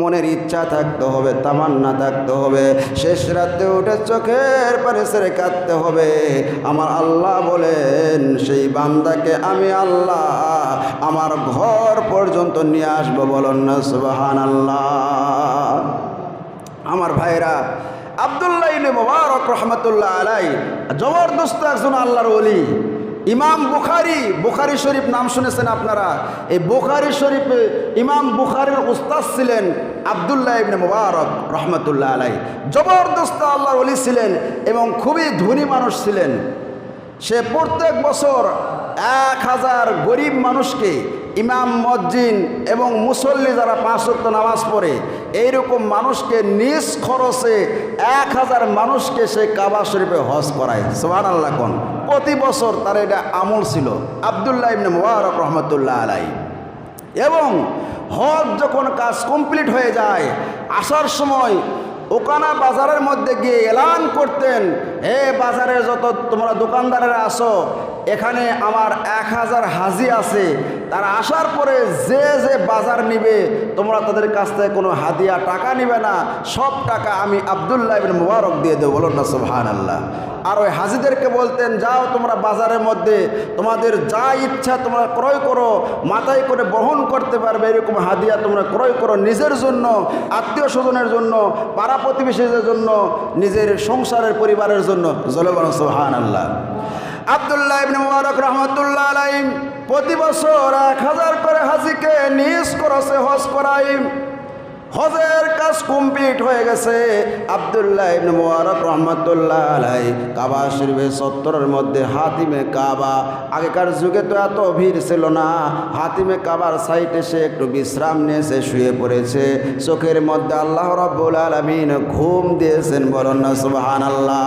মনের ইচ্ছা থাকতে হবে, তামান্না থাকতে হবে। শেষ রাতে উঠে চোখের পানি সেরে কাঁদতে হবে। আমার আল্লাহ বলেন, সেই বান্দাকে আমি আল্লাহ আমার ঘর পর্যন্ত নিয়ে আসব বলুন না সুবাহান আল্লাহ আমার ভাইরা, আবদুল্লাহ ইবনে মোবারক রহমতুল্লাহ আলাই জবরদস্ত একজন আল্লাহর ওলি। ইমাম বুখারি বুখারি শরীফ নাম শুনেছেন আপনারা। এই বুখারি শরীফে ইমাম বুখারির উস্তাদ ছিলেন আবদুল্লাহ ইবনে মোবারক রহমতুল্লাহ আলাই জবরদস্ত আল্লাহর অলি ছিলেন এবং খুবই ধনী মানুষ ছিলেন। সে প্রত্যেক বছর এক হাজার গরিব মানুষকে ইমাম মজ্জিন এবং মুসল্লি যারা পাঁচ ওয়াক্ত নামাজ পড়ে, এইরকম মানুষকে নিজ খরচে এক হাজার মানুষকে সে কাবা শরীফে হজ করায়। সোহান আল্লাহ কন। প্রতি বছর তার এটা আমল ছিল। আবদুল্লাহ ইবনে মুবারক রহমতুল্লাহ আলাই এবং হজ যখন কাজ কমপ্লিট হয়ে যায়, আসার সময় ওকানা বাজারের মধ্যে গিয়ে এলান করতেন, হে বাজারে যত তোমরা দোকানদারেরা আসো এখানে আমার এক হাজার হাজি আছে তারা আসার পরে যে যে বাজার নিবে, তোমরা তাদের কাছ থেকে কোনো হাদিয়া টাকা নিবে না। সব টাকা আমি আবদুল্লাহ ইবিন মুবারক দিয়ে দেবো। বলুন না সুবহান আল্লাহ আর ওই হাজিদেরকে বলতেন, যাও তোমরা বাজারের মধ্যে, তোমাদের যা ইচ্ছা তোমরা ক্রয় করো। মাথায় করে বহন করতে পারবে, এরকম হাদিয়া তোমরা ক্রয় করো নিজের জন্য, আত্মীয় স্বজনের জন্য, পাড়া প্রতিবেশীদের জন্য, নিজের সংসারের পরিবারের জন্য। জলবান সোহান আল্লাহ আবদুল্লাহ ইবনে মুবারক রহমতুল্লাহ আলাইম প্রতি বছর এক হাজার করে হাজিকে নিজ করছে হজ করাইম হজের কাজ কমপ্লিট হয়ে গেছে। আবদুল্লাহ ইবনে মুবারক কাবা শরীফের সত্তরের মধ্যে হাতিমে কাবা। আগেকার যুগে তো এত ভিড় ছিল না। হাতিমে কাবার সাইডে সে একটু বিশ্রাম নিয়ে সে শুয়ে পড়েছে। চোখের মধ্যে আল্লাহ রাব্বুল আলামিন ঘুম দিয়েছেন, বলুন না সুবহান আল্লাহ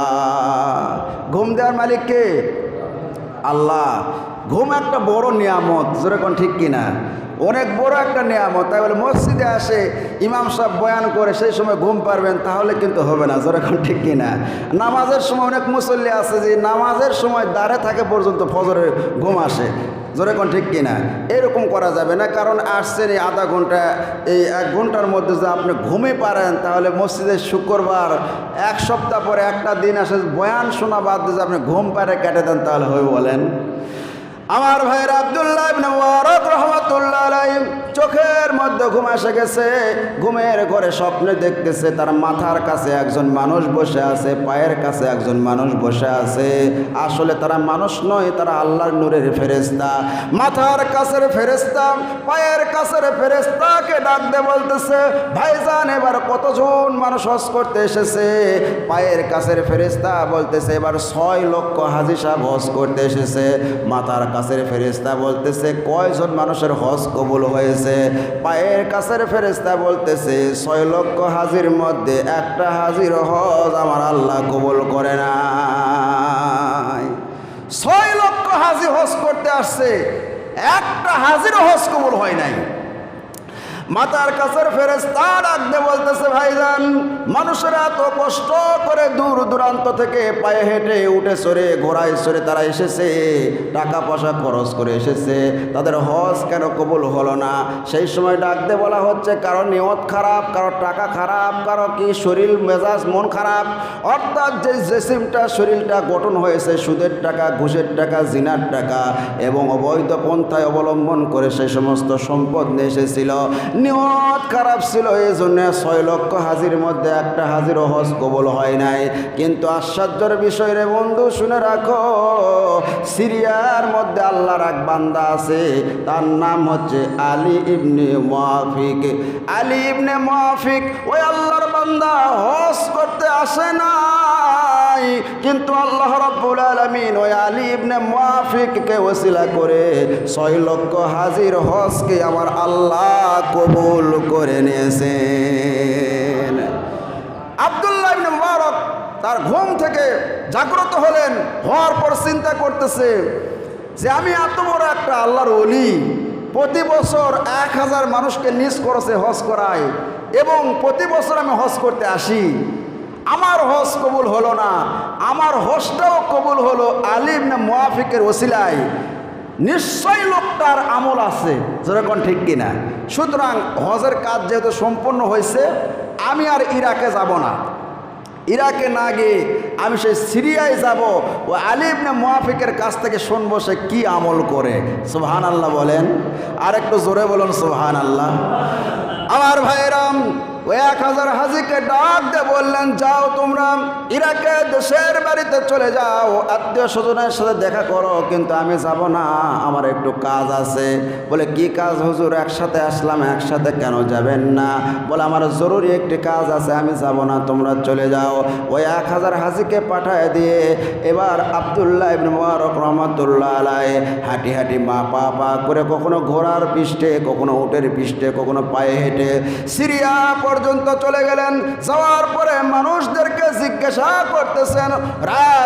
ঘুম দেওয়ার মালিক কে? আল্লাহ। ঘুম একটা বড় নিয়ামত যেরকম ঠিক কিনা? অনেক বড় একটা নিয়ামত। তাই বলে মসজিদে আসে, ইমাম সাহেব বয়ান করে, সেই সময় ঘুম পারবেন তাহলে কিন্তু হবে না যেরকম ঠিক কিনা? নামাজের সময় অনেক মুসল্লি আছে যে, নামাজের সময় দাঁড়ে থাকে পর্যন্ত ফজরের ঘুম আসে যেরকম ঠিক কিনা? এরকম করা যাবে না, কারণ আসছেন এই আধা ঘণ্টা, এই এক ঘণ্টার মধ্যে যদি আপনি ঘুমে পারেন, তাহলে মসজিদের শুক্রবার, এক সপ্তাহ পরে একটা দিন আসে, বয়ান শোনা বাদ দিয়ে আপনি ঘুম পারে কেটে দেন, তাহলে হয়ে বলেন। আমার ভাইয়ের আবদুল্লাহ মুবারক রহমাতুল্লাহ চোখের মধ্যে ঘুম এসে গেছে। ঘুমের ঘরে স্বপ্নে দেখতেছে, তার মাথার কাছে একজন মানুষ বসে আছে, পায়ের কাছে একজন মানুষ বসে আছে। আসলে তারা মানুষ নয়, তারা আল্লাহর নূরের ফেরেস্তা মাথার কাছের ফেরেস্তা পায়ের কাছের ফেরেস্তাকে ডাক দে বলতেছে, ভাইজান, এবার কতজন মানুষ হজ করতে এসেছে? পায়ের কাছের ফেরেস্তা বলতেছে, এবার ছয় লক্ষ হাজি সাহেব হজ করতে এসেছে। মাথার কাছের ফেরেস্তা বলতেছে, কয়জন মানুষের হজ কবুল হয়েছে? পায়ের কাছের ফেরেস্তা বলতেছে, ছয় লক্ষ হাজির মধ্যে একটা হাজির হজ আমার আল্লাহ কবুল করে না ছয় লক্ষ হাজির হজ করতে আসছে, একটা হাজির হজ কবুল হয় নাই। মাতার কাছের ফেরেস্তা ডাকতে বলতেছে, ভাইজান, মানুষেরা এত কষ্ট করে দূর দূরান্ত থেকে পায়ে হেঁটে উঠে সরে, ঘোড়ায় সরে তারা এসেছে। টাকা পয়সা খরচ করে এসেছে। তাদের হজ কেন কবুল হলো না? সেই সময় ডাকতে বলা হচ্ছে, কারও নিয়ত খারাপ, কারও টাকা খারাপ, কারও কি শরীর মেজাজ, মন খারাপ? অর্থাৎ যে জেসিমটা শরীরটা গঠন হয়েছে, সুদের টাকা, ঘুষের টাকা, জিনার টাকা এবং অবৈধ পন্থায় অবলম্বন করে সেই সমস্ত সম্পদ নিয়ে এসেছিল। নিয়ত খারাপ ছিল এই জন্য ছয় লক্ষ হাজির মধ্যে একটা হাজির হজ কবল হয় নাই। কিন্তু আশ্চর্যের বিষয় রে বন্ধু, শুনে রাখো, সিরিয়ার মধ্যে আল্লাহর এক বান্দা আছে, তার নাম হচ্ছে আলী ইবনে মাফিক আলী ইবনে মাফিক ওই আল্লাহর বান্দা হজ করতে আসে নাই, কিন্তু আল্লাহ রাব্বুল আলামিন ওই আলী ইবনে মুআফিককে ওসিলা করে ছয় লক্ষ হাজির হজকে আমার আল্লাহ কবুল করে নিয়েছেন। আব্দুল্লাহ ইবনে মুবারক তার ঘুম থেকে জাগ্রত হলেন, হওয়ার পর চিন্তা করতেছে যে আমি এত বড় একটা আল্লাহর অলি প্রতি বছর এক হাজার মানুষকে নিজ খরচে হজ করাই এবং প্রতি বছর আমি হজ করতে আসি। আমার হজ কবুল হলো না। আমার হজটাও কবুল হলো আলিম না মুআফিকের ওসিলায়। নিশ্চয় লক্ষ সবটার আমল আছে। যেরকম ঠিক কিনা। সুতরাং হজের কাজ যেহেতু সম্পূর্ণ হয়েছে, আমি আর ইরাকে যাব না। ইরাকে না গিয়ে আমি সেই সিরিয়ায় যাব ও আলিবনে মুয়াফিকের কাছ থেকে শুনব সে কী আমল করে। সুবহান আল্লাহ বলেন। আর একটু জোরে বলুন সুবহান আল্লাহ আমার ভাইরাম ওই এক হাজার হাজিকে ডাক দিয়ে বললেন, যাও তোমরা ইরাকে, দেশের বাড়িতে চলে যাও। আত্মীয় স্বজনের সাথে দেখা করো, কিন্তু আমি যাব না, আমার একটু কাজ আছে। বলে, কি কাজ হুজুর? একসাথে আসলাম, একসাথে কেন যাবেন না? বলে, আমার জরুরি একটি কাজ আছে, আমি যাব না, তোমরা চলে যাও। ওই এক হাজার হাজিকে পাঠায় দিয়ে এবার আবদুল্লাহ ইবনে মুবারক রহমতুল্লাহ আলাই হাঁটি হাঁটি মা পা পা করে কখনো ঘোড়ার পৃষ্ঠে, কখনো উটের পৃষ্ঠে, কখনো পায়ে হেঁটে সিরিয়া পর্যন্ত চলে গেলেন। যাওয়ার পরে মানুষদেরকে জিজ্ঞাসা করতেছেন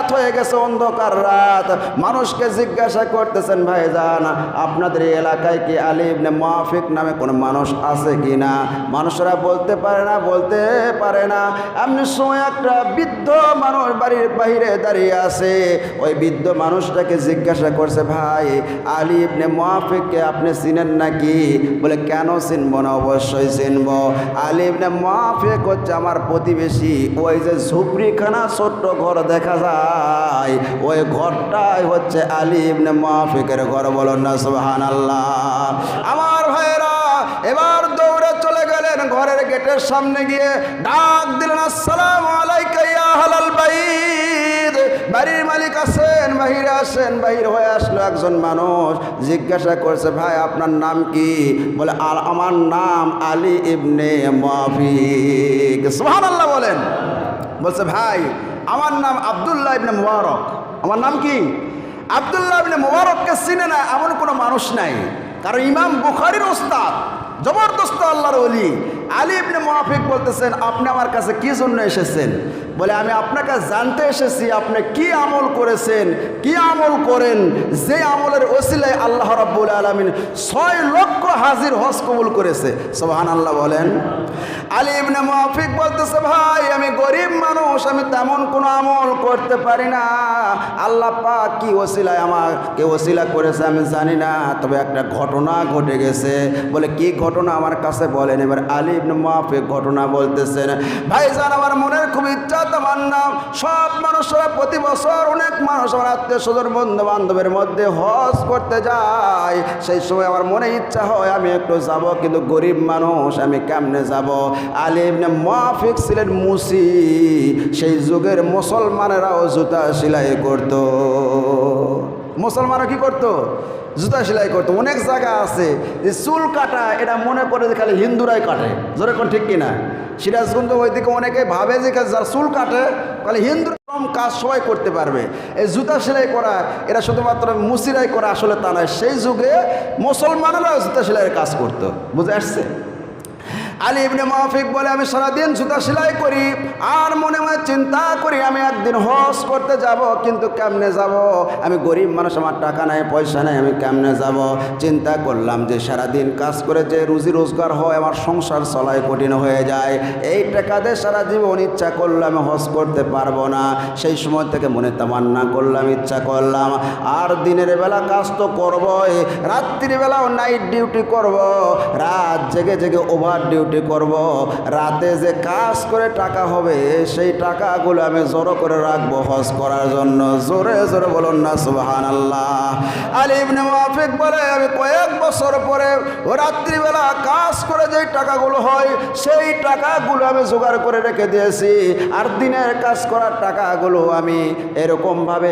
রাত হয়ে গেছে অন্ধকার রাত। মানুষকে জিজ্ঞাসা করতেছেন, ভাইজান, আপনাদের এই এলাকায় কি আলী ইবনে মাফিক নামে কোনো মানুষ আছে কি না মানুষরা বলতে পারে না, বলতে পারে না। এমনি সময় একটা বৃদ্ধ মানুষ বাড়ির বাইরে দাঁড়িয়ে আছে। ওই বৃদ্ধ মানুষটাকে জিজ্ঞাসা করছে, ভাই, আলী ইবনে মাফিককে আপনি চিনেন নাকি? বলে, কেন চিনব না? অবশ্যই চিনবো। আলী ইবনে মাফিক হচ্ছে আমার প্রতিবেশী। ওই যে ঝুপড়িখানা ছোট্ট ঘর দেখা যায়। ওই ঘরটাই হচ্ছে আলী মাফিকের ঘর বলুন না আল্লাহ আমার ভাইরা এবার দৌড়ে চলে গেলেন ঘরের গেটের সামনে গিয়ে ডাক দিলেন, আসসালাম আলাইকা ইয়া হালাল বাইদ বাড়ির মালিক আছেন বাহিরে আসেন, বাহির হয়ে আসলো একজন মানুষ, জিজ্ঞাসা করছে, ভাই, আপনার নাম কি? বলে, আর আমার নাম আলী ইবনে মাফিক। সুবহানাল্লাহ বলেন। বলছে, ভাই আমার নাম আবদুল্লাহ ইবনে মুবারক। আমার নাম কি? আবদুল্লাহ ইবনে মুবারককে চিনে না এমন কোনো মানুষ নাই। কারণ ইমাম বুখারির ওস্তাদ, জবরদস্ত আল্লাহর অলি আলী ইবনে মুআফিক বলতেছেন, আপনি আমার কাছে কি জন্য এসেছেন? বলে, আমি আপনাকে জানতে এসেছি, আপনি কি আমল করেছেন, কি আমল করেন? যে আমলের ওসিলায় আল্লাহ রাব্বুল আলামিন ছয় লক্ষ হাজির হজ কবুল করেছে। সোহান আল্লাহ বলেন। আলী ইবনে মুআফিক বলতেছে, ভাই, আমি গরিব মানুষ, আমি তেমন কোনো আমল করতে পারি না। আল্লাহ পাক কি ওসিলায় আমাকে ওসিলা করেছে আমি জানি না, তবে একটা ঘটনা ঘটে গেছে। বলে, কি ঘটনা আমার কাছে বলেন? এবার আলী ইবনে মুআফিক ঘটনা বলতেছেন, ভাইজান, আমার মনের খুব ইচ্ছা তোমার নাম সব মানুষরা প্রতি বছর অনেক মানুষ আমার আত্মীয় স্বজন বন্ধু বান্ধবের মধ্যে হজ করতে যায়। সেই সময় আমার মনে ইচ্ছা হয়, আমি একটু যাব, কিন্তু গরিব মানুষ, আমি কেমনে যাব? আলী ইবনে মুআফিক ছিলেন মুসি, সেই যুগের মুসলমানেরাও জুতা সেলাই করতো। মুসলমানরা কি করতো? জুতা সেলাই করতো। অনেক জায়গা আছে যে চুল কাটা, এটা মনে করে যে খালি হিন্দুরাই কাটে। জোরে কোন ঠিক কিনা? সিরাজগঞ্জ ওইদিকে অনেকে ভাবে যে যারা চুল কাটে তাহলে হিন্দু কম কাজ সবাই করতে পারবে। এই জুতা সেলাই করা এরা শুধুমাত্র মুসিরাই করা আসলে তা নয়, সেই যুগে মুসলমানেরাও জুতা সেলাইয়ের কাজ করতো। বুঝে আসছে? আলী ইবনে মাহফিক বলে, আমি সারাদিন জুতা সেলাই করি আর মনে মনে চিন্তা করি আমি একদিন হস করতে যাব, কিন্তু কেমনে যাব? আমি গরিব মানুষ, আমার টাকা নাই, পয়সা নাই, আমি কেমনে যাব? চিন্তা করলাম যে সারাদিন কাজ করে যে রুজি রোজগার হয়, আমার সংসার চলাই কঠিন হয়ে যায়। এই টাকা দিয়ে সারা জীবন ইচ্ছা করলে আমি হজ করতে পারব না। সেই সময় থেকে মনে তামান্না করলাম, ইচ্ছা করলাম। আর দিনের বেলা কাজ তো করবই রাত্রিবেলাও নাইট ডিউটি করব। রাত জেগে জেগে ওভার ডিউটি করব। রাতে যে কাজ করে টাকা হবে, সেই টাকাগুলো আমি জোরো করে রাখব হজ করার জন্য। জোরে জোরে বলুন না সুবাহান আল্লাহ মাফিক বলে, আমি কয়েক বছর পরে রাত্রিবেলা কাজ করে যে টাকাগুলো হয়, সেই টাকাগুলো আমি জোগাড় করে রেখে দিয়েছি। আর দিনের কাজ করার টাকাগুলো আমি এরকমভাবে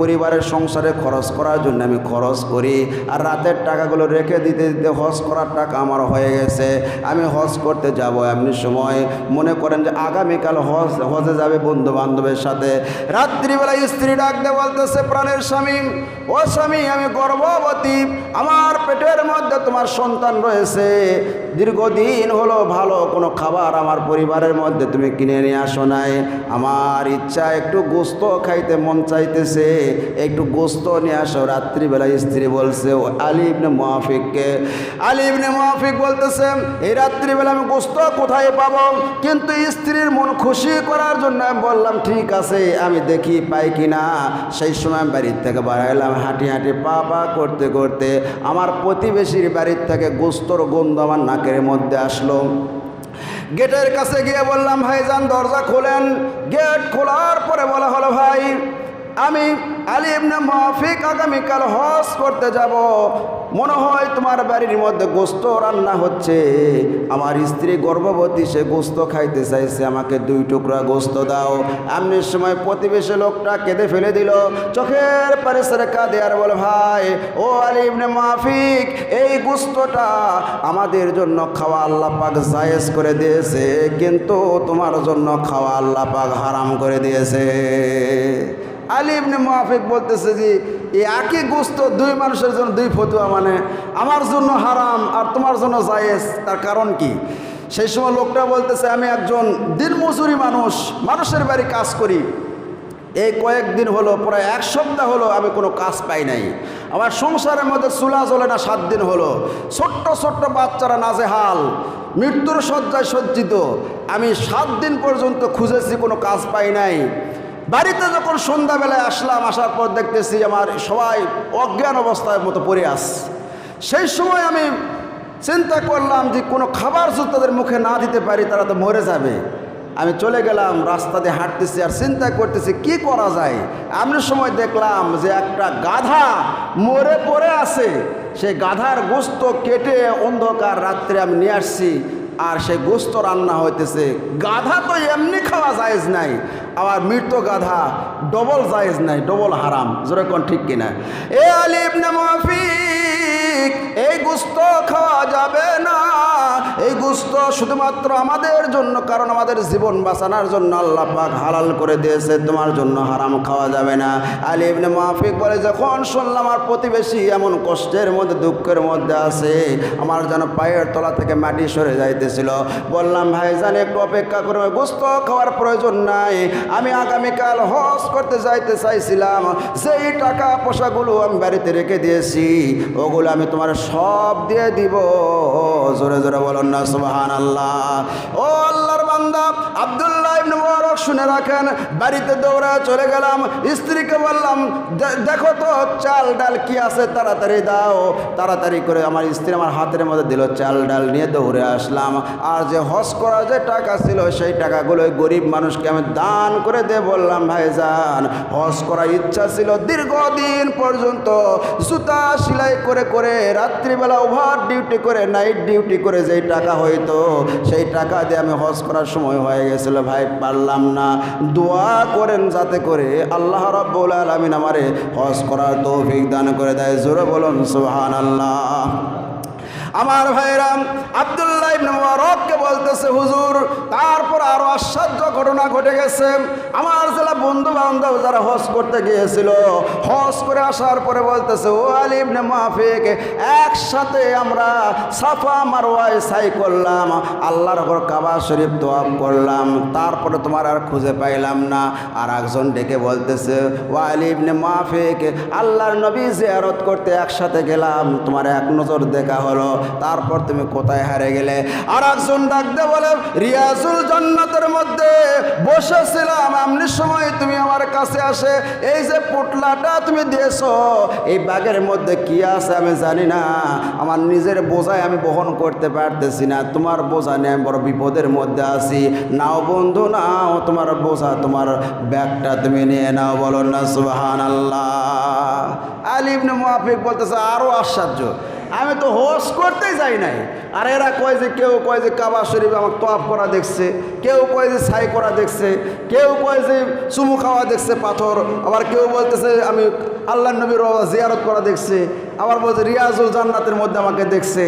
পরিবারের সংসারে খরচ করার জন্য আমি খরচ করি। আর রাতের টাকাগুলো রেখে দিতে দিতে হজ করার টাকা আমার হয়ে গেছে। আমি হজ করতে যাব এমনি সময়। মনে করেন যে আগামীকাল হজ, হজে যাবে বন্ধু বান্ধবের সাথে। রাত্রিবেলা স্ত্রী ডাকতে বলতেছে, প্রাণের স্বামী, ও স্বামী, আমি গর্ভবতী। আমার পেটের মধ্যে তোমার সন্তান রয়েছে। দীর্ঘদিন হলো ভালো কোনো খাবার আমার পরিবারের মধ্যে তুমি কিনে নিয়ে আসো নাই। আমার ইচ্ছা একটু গোস্ত খাইতে মন চাইতেছে। একটু গোস্ত নিয়ে আসো। রাত্রিবেলা স্ত্রী বলছে, ও আলী ইবনে মুআফিককে। আলী ইবনে মুআফিক বলতেছে, এই রাত্রিবেলা আমি গোস্ত কোথায় পাবো? কিন্তু স্ত্রীর মন খুশি করার জন্য আমি বললাম, ঠিক আছে, আমি দেখি পাই কিনা। সেই সময় বাড়ির থেকে বাড়াইলাম হাঁটি হাঁটি পা পা করতে করতে আমার প্রতিবেশীর বাড়ির থেকে গোস্তর গন্ধ আমার নাকের মধ্যে আসলো। গেটের কাছে গিয়ে বললাম, ভাইজান, দরজা খোলেন। গেট খোলার পরে বলা হলো, ভাই আমি আলী ইবনে মাফিক আগামীকাল হজ করতে যাব। মনে হয় তোমার বাড়ির মধ্যে গোস্ত রান্না হচ্ছে। আমার স্ত্রী গর্ভবতী, সে গোস্ত খাইতে চাইছে, আমাকে দুই টুকরা গোস্ত দাও। এমনির সময় প্রতিবেশী লোকটা কেঁদে ফেলে দিল। চোখের পারে সেরে কাঁদে আর বলে, ভাই, ও আলী ইবনে মাফিক এই গোস্তটা আমাদের জন্য খাওয়া আল্লাহ পাক জায়েজ করে দিয়েছে, কিন্তু তোমার জন্য খাওয়া আল্লাহ পাক হারাম করে দিয়েছে। আলী ইবনে মুআফিক বলতেছে যে এই একই গোস্ত দুই মানুষের জন্য দুই ফতুয়া মানে আমার জন্য হারাম আর তোমার জন্য জায়েজ, তার কারণ কি? সেই সময় লোকটা বলতেছে, আমি একজন দিনমজুরি মানুষ, মানুষের বাড়ি কাজ করি। এই কয়েকদিন হলো, প্রায় এক সপ্তাহ হলো আমি কোনো কাজ পাই নাই। আমার সংসারের মধ্যে চুলা চলে না সাত দিন হলো। ছোট্ট ছোট্ট বাচ্চারা নাজেহাল, মৃত্যুর শয্যায় সজ্জিত। আমি সাত দিন পর্যন্ত খুঁজেছি, কোনো কাজ পাই নাই। বাড়িতে যখন সন্ধ্যাবেলায় আসলাম, আসার পর দেখতেছি আমার সবাই অজ্ঞান অবস্থায় মতো পড়ে আস সেই সময় আমি চিন্তা করলাম যে কোনো খাবার যদি তাদের মুখে না দিতে পারি, তারা তো মরে যাবে। আমি চলে গেলাম, রাস্তা দিয়ে হাঁটতেছি আর চিন্তা করতেছি, কি করা যায়? এমন সময় দেখলাম যে একটা গাধা মরে পড়ে আছে। সেই গাধার গোস্ত কেটে অন্ধকার রাত্রে আমি নিয়ে আসছি। আর সেই গোস্ত রান্না হইতেছে। গাধা তো এমনি খাওয়া জায়েজ নাই, আবার মৃত গাধা ডবল জায়েজ নাই, ডবল হারাম। যেরকম ঠিক কিনা? এ আলিম মাফিক, এই গোস্ত খাওয়া যাবে শুধুমাত্র আমাদের জন্য, কারণ আমাদের জীবন বাঁচানোর জন্য আল্লাহ পাক হালাল করে দিয়েছে, তোমার জন্য হারাম খাওয়া যাবে না। আলী ইবনে মাফিক বলে, যখন শুনলাম আমার প্রতিবেশী এমন কষ্টের মধ্যে, দুঃখের মধ্যে আছে, আমার যেন পায়ের তলা থেকে মাটি সরে যাইতেছিল। বললাম ভাইজান একটু অপেক্ষা করে, গোস্ত খাওয়ার প্রয়োজন নাই। আমি আগামীকাল হজ করতে যাইতে চাইছিলাম সেই টাকা পয়সাগুলো আমি বাড়িতে রেখে দিয়েছি, ওগুলো আমি তোমার সব দিয়ে দিব। জোরে জোরে বলুন না সুবাহান আল্লাহ ও আল্লাহর বান্দা আবদুল্লাহ ইবনে শুনে রাখেন, বাড়িতে দৌড়া চলে গেলাম, স্ত্রীকে বললাম দেখো তো, চাল ডাল কি আছে, তাড়াতাড়ি দাও। তাড়াতাড়ি করে আমার স্ত্রী আমার হাতের মধ্যে দিল চাল ডাল নিয়ে দৌড়ে আসলাম। আর যে হজ করা যে টাকা ছিল, সেই টাকাগুলো গরিব মানুষকে আমি দান করে দে বললাম ভাইজান হজ করার ইচ্ছা ছিল দীর্ঘদিন পর্যন্ত। জুতা সেলাই করে করে রাত্রিবেলা ওভার ডিউটি করে নাইট ডিউটি করে যেই টাকা হইতো, সেই টাকা দিয়ে আমি হজ করার সময় হয়ে গেছিল ভাই, পারলাম না। দোয়া করেন যাতে করে আল্লাহ রব্বুল আলমিন আমারে হজ করার তৌফিক দান করে দেয়। জোরে বলুন সুহান আল্লাহ আমার ভাইরাম আবদুল্লাহ ইবনে মুবারককে বলতেছে, হুজুর, তারপর আরও আশ্চর্য ঘটনা ঘটে গেছে। আমার জেলা বন্ধু বান্ধব যারা হজ করতে গিয়েছিল, হজ করে আসার পরে বলতেছে, ও আলী ইবনে মাহফিক একসাথে আমরা সাফা মারওয়ায় সাই করলাম, আল্লাহর ঘর কাবা শরীফ দোয়াব করলাম, তারপরে তোমার আর খুঁজে পাইলাম না। আর একজন ডেকে বলতেছে, ও আলী ইবনে মাহফিক আল্লাহর নবী জিয়ারত করতে একসাথে গেলাম, তোমার এক নজর দেখা হলো। তারপর তুমি কোথায় হারে গেলে? আর একজন ডাকতে বলে, রিয়াজুল জান্নাতের মধ্যে বসেছিলাম এমনি সময় তুমি আমার কাছে আসে। এই যে পুটলাটা তুমি দিয়েছ, এই ব্যাগের মধ্যে কি আছে আমি জানি না। আমার নিজের বোঝায় আমি বহন করতে পারতেছি না। তোমার বোঝা নিয়ে আমি বড় বিপদের মধ্যে আছি। নাও বন্ধু, নাও, তোমার বোঝা, তোমার ব্যাগটা তুমি নিয়ে নাও বলো না সুবাহান আল্লাহ আলিবনে মুআফিক বলতেছে আরও আশ্চর্য। আমি তো হোস করতেই যাই নাই। আর এরা কয় যে, কেউ কয় যে, কাবা শরীফ আমার তোয়াপ করা দেখছে, কেউ কয় যে, ছাই করা দেখছে, কেউ কয় যে, চুমু খাওয়া দেখছে পাথর, আবার কেউ বলতেছে আমি আল্লাহ নবীর জিয়ারত করা দেখছে, আবার বলছে রিয়াজুল জান্নাতের মধ্যে আমাকে দেখছে।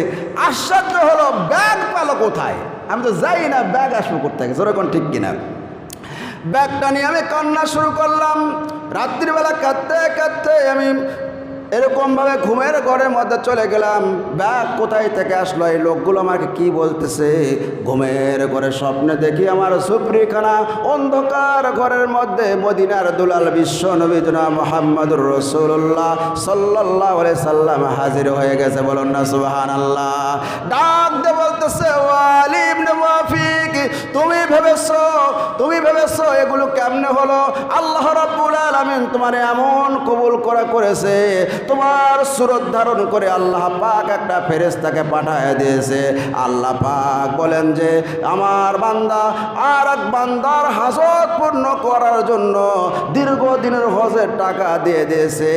আশ্চর্য হলো, ব্যাগ পালো কোথায়? আমি তো যাই না, ব্যাগ আসব করতে যেরকম ঠিক কিনা? ব্যাগটা নিয়ে আমি কান্না শুরু করলাম। রাত্রিবেলা কাঁদতে কাঁদতে আমি এরকমভাবে ঘুমের ঘরের মধ্যে চলে গেলাম। ব্যাগ কোথায় থেকে আসলো? এই লোকগুলো আমাকে কি বলতেছে? ঘুমের ঘরে স্বপ্নে দেখি আমার সুপ্রিখানা অন্ধকার ঘরের মধ্যে মদিনার দুলাল বিশ্ব নবী জনা মোহাম্মদুর রসুল্লাহ সাল্লাহ সাল্লাম হাজির হয়ে গেছে। বলুন না সুহান আল্লাহ ডাক দে বলতেছে ওয়ালিম তুমি ভেবেছ তুমি ভেবেছ এগুলো কেমনে হলো? আল্লাহ রাব্বুল আলামিন তোমার এমন কবুল করা করেছে তোমার সুরত ধারণ করে আল্লাহ পাক একটা ফেরেশতাকে পাঠায় দিয়েছে। আল্লাহ পাক বলেন যে, আমার বান্দা আর এক বান্দার হাজত পূর্ণ করার জন্য দীর্ঘদিনের হজের টাকা দিয়ে দিয়েছে।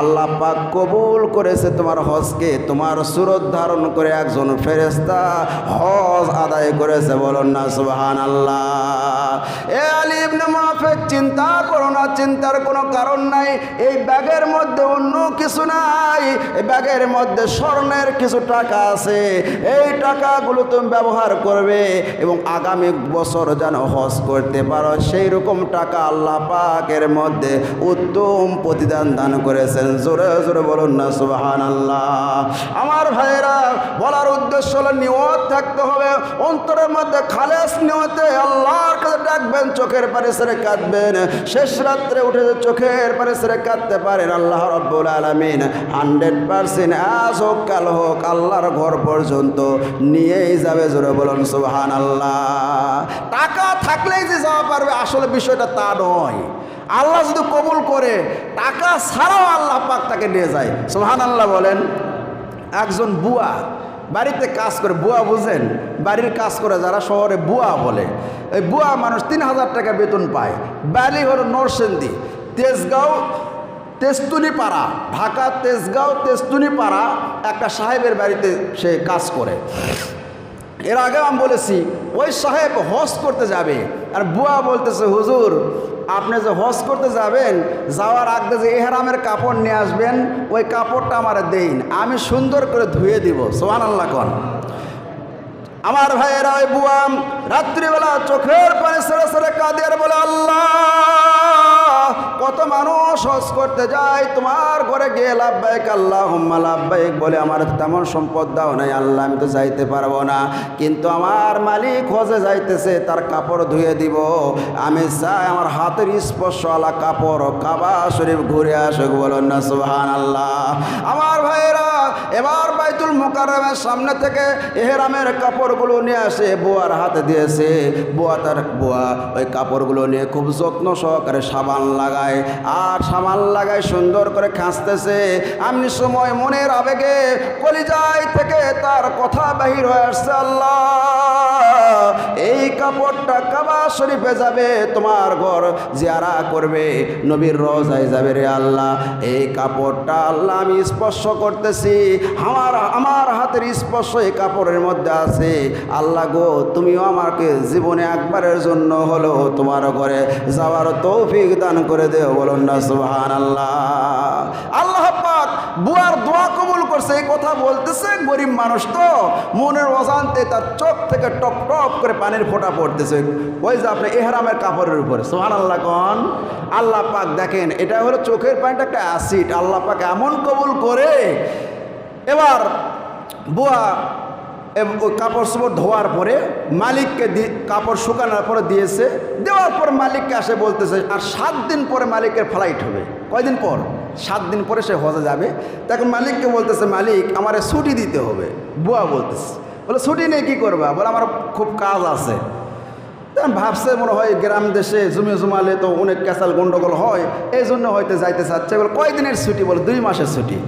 আল্লাহ পাক কবুল করেছে তোমার হজকে। তোমার সুরত ধারণ করে একজন ফেরেস্তা হজ আদায় করেছে। বলুন না সুবহান আল্লাহ এ আলী ইবনে চিন্তা করো না, চিন্তার কোনো কারণ নাই। এই ব্যাগের মধ্যে অন্য কিছু নাই। ব্যাগের মধ্যে স্বর্ণের কিছু টাকা আছে। এই টাকাগুলো তুমি ব্যবহার করবে এবং আগামী বছর যেন হজ করতে পারো। সেই রকম টাকা আল্লাহ পাকের মধ্যে উত্তম প্রতিদান দান করেছেন। জোরে জোরে বলুন না সুবাহান আল্লাহ আমার ভাইয়েরা, বলার উদ্দেশ্য হলো নিয়ত থাকতে হবে। অন্তরের মধ্যে খালেস নিয়তে আল্লাহর কাছে ডাকবেন, চোখের পারে সেরে কাঁদবেন। শেষ রাত্রে উঠে চোখের পারে সেরে কাঁদতে পারেন, আল্লাহ রব্বুল আলমিন হান্ড্রেড পার্সেন্ট আজ হোক, কাল হোক, আল্লাহর ঘর পর্যন্ত নিয়েই যাবে, জোরে বলুন সুবহান আল্লাহ টাকা থাকলেই যে যাওয়া পারবে, আসলে বিষয়টা তা নয়। আল্লাহ যদি কবুল করে, টাকা ছাড়াও আল্লাহ পাক তাকে নিয়ে যায়। সোহান আল্লাহ বলেন, একজন বুয়া বাড়িতে কাজ করে, বুয়া বুঝেন, বাড়ির কাজ করে যারা শহরে বুয়া বলে, এই বুয়া মানুষ তিন হাজার টাকা বেতন পায়। বালি হলো নরসেন্দি তেজগাঁও তেস্তুনি পাড়া ঢাকা, তেজগাঁও তেস্তুনি পাড়া একটা সাহেবের বাড়িতে সে কাজ করে। এর আগে আমি বলেছি, ওই সাহেব হজ করতে যাবে। আর বুয়া বলতেছে, হুজুর, আপনি যে হজ করতে যাবেন, যাওয়ার আগে যে এহারামের কাপড় নিয়ে আসবেন, ওই কাপড়টা আমার দেইন, আমি সুন্দর করে ধুয়ে দিব। সোহান আল্লাহ কন। আমার ভাইয়েরা, ওই বুয়াম রাত্রিবেলা চোখের পানি সেরে সেরে কাঁদে বলে, আল্লাহ! কত মানুষ হজ করতে যায়, তোমার ঘরে গিয়ে লাভবাহিক আল্লাহ হুম্মা লাভবাহিক বলে আমার তেমন সম্পদ দাও নাই, আল্লাহ, আমি তো যাইতে পারব না। কিন্তু আমার মালিক হজে যাইতেছে, তার কাপড় ধুয়ে দিব। আমি চাই আমার হাতের স্পর্শওয়ালা কাপড় কাবা শরীফ ঘুরে আসুক, বলুন না সুহান আল্লাহ আমার ভাইয়েরা এবার বাইতুল মোকারমের সামনে থেকে এহেরামের কাপড়গুলো নিয়ে আসে বুয়ার হাতে দিয়েছে। বুয়া তার বুয়া, ওই কাপড়গুলো নিয়ে খুব যত্ন সহকারে সাবান লাগায় আর সাবান লাগায় সুন্দর করে খাঁচতেছে। আমি সময় মনের আবেগে কলিজাই থেকে তার কথা বাহির হয়ে আসছে আল্লাহ। কাপড়টা কাবা শরীফে যাবে, তোমার ঘর জিয়ারা করবে, নবীর রোজায় যাবে রে আল্লাহ। এই কাপড়টা আল্লাহ আমি স্পর্শ করতেছি, আমার আমার হাতের স্পর্শ এই কাপড়ের মধ্যে আছে। আল্লাহ গো, তুমিও আমাকে জীবনে একবারের জন্য হলো তোমার ঘরে যাওয়ার তৌফিক দান করে দেও, বলুন না সুবহান আল্লাহ আল্লাহ পাক বুয়ার দোয়া করছে এই কথা বলতেছে, গরিব মানুষ তো। মনের অজান্তে তার চোখ থেকে টপ টপ করে পানির ফোঁটা পড়তেছে। ওই যে আপনি এহরামের কাপড়ের উপরে সোহান আল্লাহ কন। আল্লাহ পাক দেখেন, এটা হলো চোখের পানিটা একটা অ্যাসিড। আল্লাহ পাক এমন কবুল করে। এবার বুয়া কাপড় চোপড় ধোয়ার পরে মালিককে কাপড় শুকানোর পরে দিয়েছে। দেওয়ার পর মালিককে আসে বলতেছে, আর সাত দিন পরে মালিকের ফ্লাইট হবে। কয়দিন পর? সাত দিন পরে সে হজে যাবে। তাকে মালিককে বলতেছে, মালিক, আমার ছুটি দিতে হবে। বুয়া বলতেছে। বলে, ছুটি নেই কী করবা? বলে, আমার খুব কাজ আছে। তখন ভাবছে, মনে হয় গ্রাম দেশে জুমে জুমালে তো অনেক ক্যাসাল গন্ডগোল হয় এই জন্য হয়তো যাইতে চাচ্ছে। বলে, কয়দিনের ছুটি? বলে, দুই মাসের ছুটি।